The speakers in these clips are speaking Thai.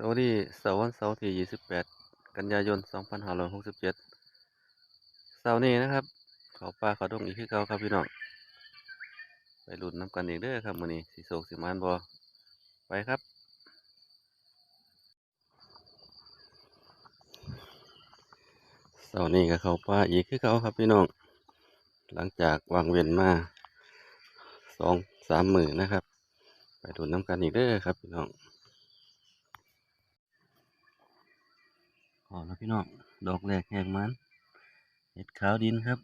สวัสดีเสาร์วันเสาร์ที่ 28 กันยายน 2567 เสาร์นี้นะครับ เขาป่าเขาดงอีกคือเก่าครับพี่น้อง ไปหลุดน้ำกันอีกเด้อครับมื้อนี้สิโศกสิมานบ่ไปครับ เสาร์นี้ก็เขาป่าอีกคือเก่าครับพี่น้อง หลังจากวางเว้นมาสองสามมื้อนะครับ ไปหลุดน้ำกันอีกเด้อครับพี่น้อง ขอแล้วพี่น้อง ดอกแรกแหกมันเห็ดขาวดินครับ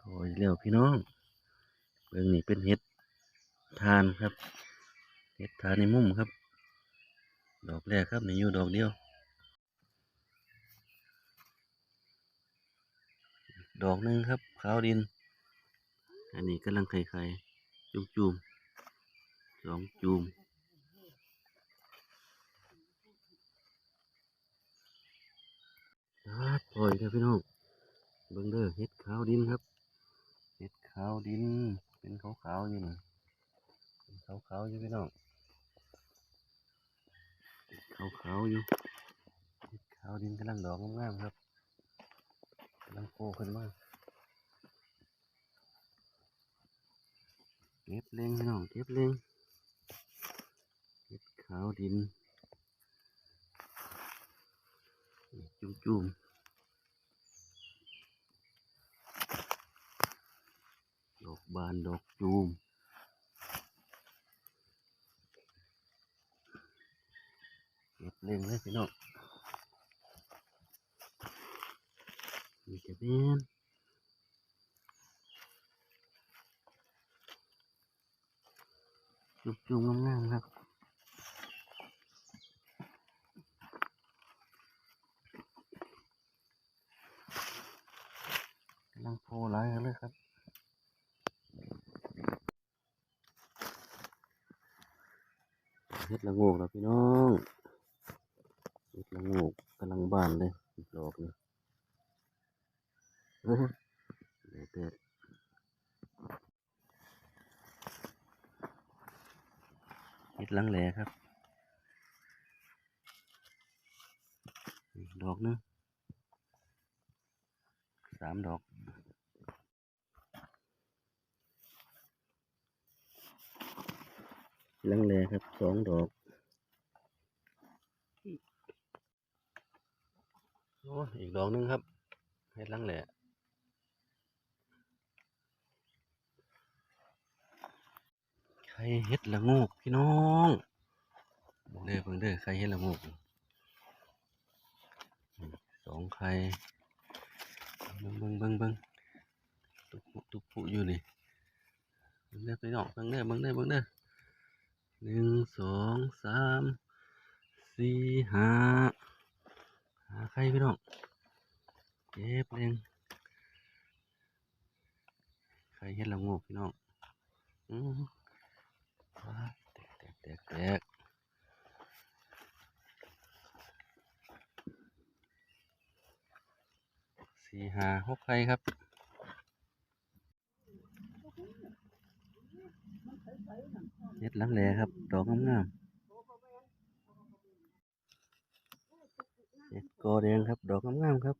โอ้ยเร็วพี่น้องเรื่องนี้เป็นเห็ดทานครับเห็ดทานในมุมครับ ดอกแรกครับในอยู่ดอกเดียว ดอกหนึ่งครับขาวดิน อันนี้กำลังไข่ไข่จุ่มจุ่มๆสองจุ่ม ครับปล่อยครับพี่น้องเบิ่งเด้อเห็ดขาวดินครับเห็ดขาวดิน เป็นขาวขาวๆอยู่นะเป็นขาวขาวๆอยู่พี่น้องขาวขาวๆอยู่เห็ดขาวดินกำลังดอกงามๆครับกำลังโผล่ขึ้นมาเก็บเล็งพี่น้องเก็บเล็งเห็ดขาวดินจุ่มๆ ดอก บานดอกจูมเก็บเล่งเลยพี่น้องนี่จะเป็นจุบจูมงามๆครับกำลังโผล่หลายกันเลยครับ เฮ็ดละโงกแล้วพี่น้องเฮ็ดละโงกกำลังบานเลยดอกหนึงโอ้ยเด็ดเด็ดเฮ็ดหลังแหลครับ ดอกหนึงสามดอก ลังแลครับสองดอกโอ้อีกดอกหนึงครับเฮ็ดลังแหลใครเฮ็ดละโงกพี่น้องเด้อเบิ่งเด้อใครเฮ็ดละโงกอืมสองไข่เบิ่งเบิ่งเบิ่งเบิ่งตุกปุตุกปุอยู่นี่เบิ่งเด้อพี่น้องเบิ่งเด้อเบิ่งเด้อเบิ่งเด้อ หนึ่งสองสามสี่ห้าหาใครพี่น้องเก็บเลยงใครเห็นละงกพี่น้องอืมแตกแตกแตกแตกสี่ห้าหกใครครับ เฮ็ดหลังแหลครับ ดอกงามๆเฮ็ดกอแดงครับ ดอกงามๆครับ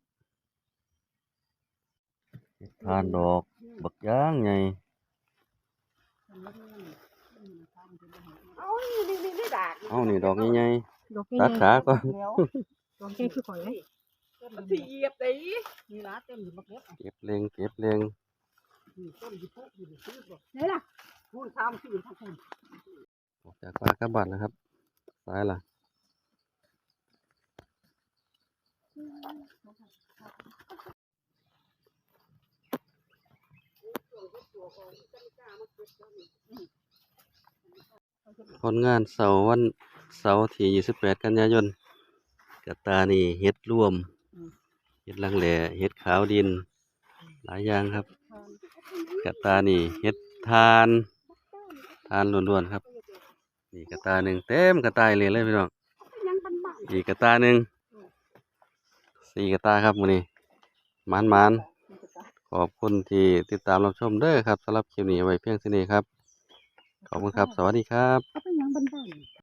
เฮ็ดทานดอก บักย่างใหญ่เอานี่นี่นี่ดากเอ้านี่ดอกใหญ่ดอกๆตัดขาก่อนแล้วดอกแค่คือข่อยเลยมันสิเหยียบได้นี่ล่ะเต็มอยู่บักเล็บเก็บเล็งเก็บเล็งนี่ต้นอยู่ปุ๊บอยู่ซื้อบ่ไหนล่ะ พูนทำซื้อทั้งคุณออกจากปลากระบัดนะครับซ้ายล่ะผลงานเสาร์วันเสาร์ที่ 28 กันยายนกระตานี่เฮ็ดร่วม เฮ็ดหลังแหล่เฮ็ดขาวดิน หลายอย่างครับกระตานี่เฮ็ดทาน ทานล้วนๆครับนี่กระตาหนึ่งเต็มกระตายเลยเลยพี่น้องอีกกระตาหนึ่งสี่กระตาครับมือนี้มานมานๆขอบคุณที่ติดตามรับชมเด้อครับสำหรับคลิปนี้ไว้เพียงเท่านี้ครับ ขอบคุณครับ สวัสดีครับ